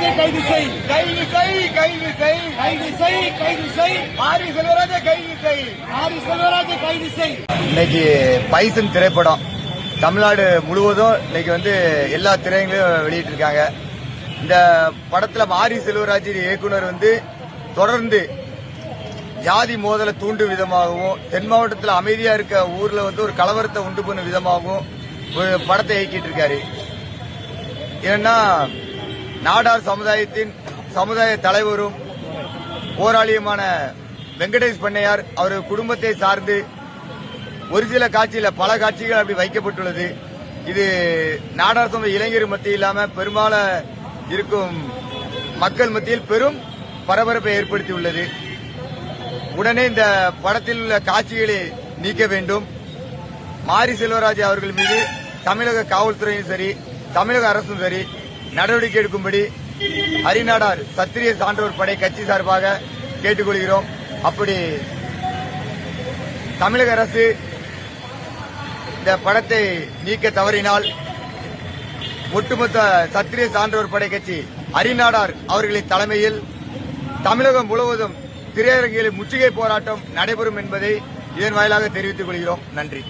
செல்வராஜை கைது செய். கைது செய் கைது செய். கைது செய் கைது செய். மாரி செல்வராஜை கைது செய். ஆரி செல்வராஜை கைது செய். இன்னைக்கு பைசன் திரைப்படம் தமிழ்நாடு முழுவதும் இன்னைக்கு வந்து எல்லா திரையங்களையும் வெளியிட்டு இருக்காங்க இந்த படத்துல மாரி செல்வராஜ் இயக்குனர் வந்து தொடர்ந்து ஜாதி மோதலை தூண்டும் விதமாகவும் தென் மாவட்டத்தில் அமைதியா இருக்க ஊர்ல வந்து ஒரு கலவரத்தை உண்டு பண்ணும் விதமாகவும் ஒரு படத்தை இயக்கிட்டு இருக்காரு. ஏன்னா நாடார் சமுதாயத்தின் சமுதாய தலைவரும் போராளியுமான வெங்கடேஷ் பண்ணையார் அவரது குடும்பத்தை சார்ந்து ஒரு சில காட்சியில் பல காட்சிகள் அப்படி வைக்கப்பட்டுள்ளது. இது நாடார் சமூக இளைஞர் மத்தியில் இல்லாமல் பெரும்பாலும் இருக்கும் மக்கள் மத்தியில் பெரும் பரபரப்பை ஏற்படுத்தியுள்ளது. உடனே இந்த படத்தில் உள்ள காட்சிகளை நீக்க வேண்டும். மாரி செல்வராஜ் அவர்கள் மீது தமிழக காவல்துறையும் சரி தமிழக அரசும் சரி நடவடிக்கை எடுக்கும்படி ஹரிநாடார் சத்திரிய சான்றோர் படை கட்சி சார்பாக கேட்டுக்கொள்கிறோம். அப்படி தமிழக அரசு இந்த படத்தை நீக்க தவறினால் ஒட்டுமொத்த சத்திரிய சான்றோர் படை கட்சி அரிநாடார் அவர்களின் தலைமையில் தமிழகம் முழுவதும் திரையரங்கில் முற்றுகை போராட்டம் நடைபெறும் என்பதை இதன் வாயிலாக தெரிவித்துக் கொள்கிறோம். நன்றி.